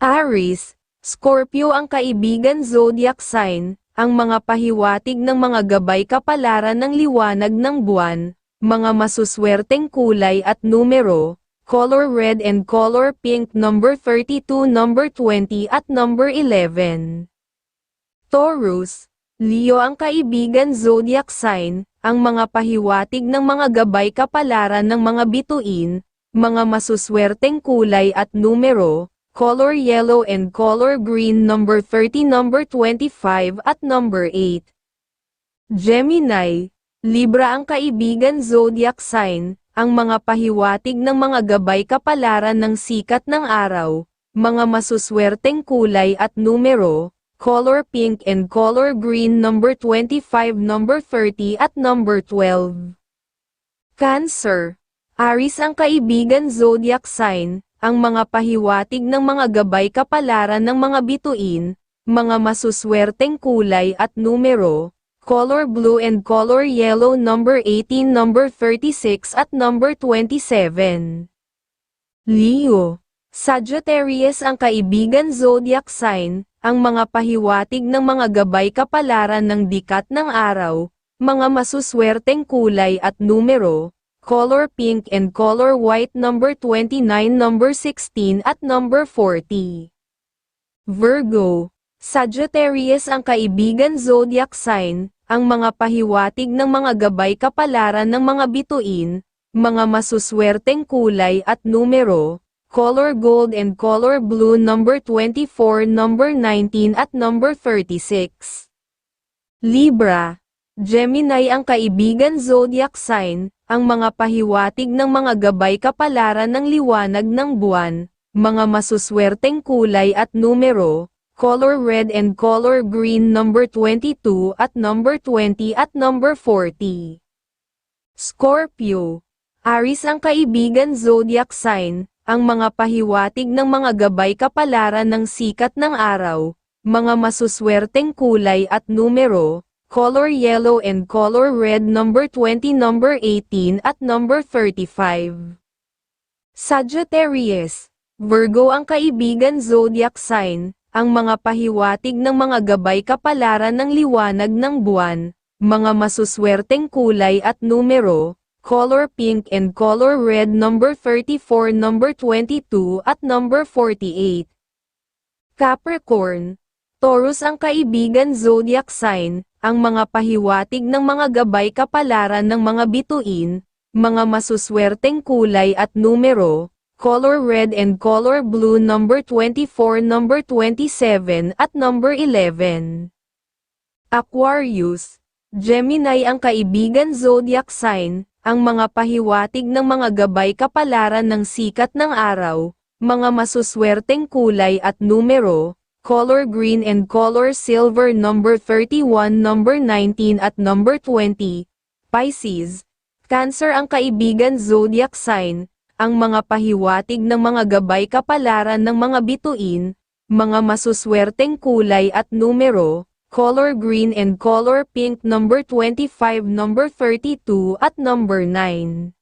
Aries, Scorpio ang kaibigan zodiac sign, ang mga pahiwatig ng mga gabay kapalaran ng liwanag ng buwan, mga masuswerteng kulay at numero, color red and color pink number 32 number 20 at number 11. Taurus, Leo ang kaibigan zodiac sign, ang mga pahiwatig ng mga gabay kapalaran ng mga bituin, mga masuswerteng kulay at numero, color yellow and color green number 30 number 25 at number 8. Gemini, Libra ang kaibigan zodiac sign, ang mga pahiwatig ng mga gabay kapalaran ng sikat ng araw, mga masuswerteng kulay at numero, color pink and color green number 25 number 30 at number 12. Cancer, Aris ang kaibigan zodiac sign, ang mga pahiwatig ng mga gabay kapalaran ng mga bituin, mga masuswerteng kulay at numero, color blue and color yellow number 18 number 36 at number 27. Leo, Sagittarius ang kaibigan zodiac sign, ang mga pahiwatig ng mga gabay kapalaran ng dikat ng araw, mga masuswerteng kulay at numero, color pink and color white number 29 number 16 at number 40. Virgo, Sagittarius ang kaibigan zodiac sign, ang mga pahiwatig ng mga gabay kapalaran ng mga bituin, mga masuswerteng kulay at numero, color gold and color blue number 24 number 19 at number 36. Libra, Gemini ang kaibigan zodiac sign, ang mga pahiwatig ng mga gabay kapalaran ng liwanag ng buwan, mga masuswerteng kulay at numero, color red and color green number 22 at number 20 at number 40. Scorpio, Aris ang kaibigan zodiac sign, ang mga pahiwatig ng mga gabay kapalaran ng sikat ng araw, mga masuswerteng kulay at numero, color yellow and color red number 20 number 18 at number 35. Sagittarius, Virgo ang kaibigan zodiac sign, ang mga pahiwatig ng mga gabay kapalaran ng liwanag ng buwan, mga masuswerteng kulay at numero, color pink and color red number 34 number 22 at number 48. Capricorn, Taurus ang kaibigan zodiac sign, ang mga pahiwatig ng mga gabay kapalaran ng mga bituin, mga masuswerteng kulay at numero, color red and color blue number 24 number 27 at number 11. Aquarius, Gemini ang kaibigan zodiac sign, ang mga pahiwatig ng mga gabay kapalaran ng sikat ng araw, mga masuswerteng kulay at numero, color green and color silver number 31 number 19 at number 20. Pisces, Cancer ang kaibigan zodiac sign, ang mga pahiwatig ng mga gabay kapalaran ng mga bituin, mga masuswerteng kulay at numero, color green and color pink number 25 number 32 at number 9.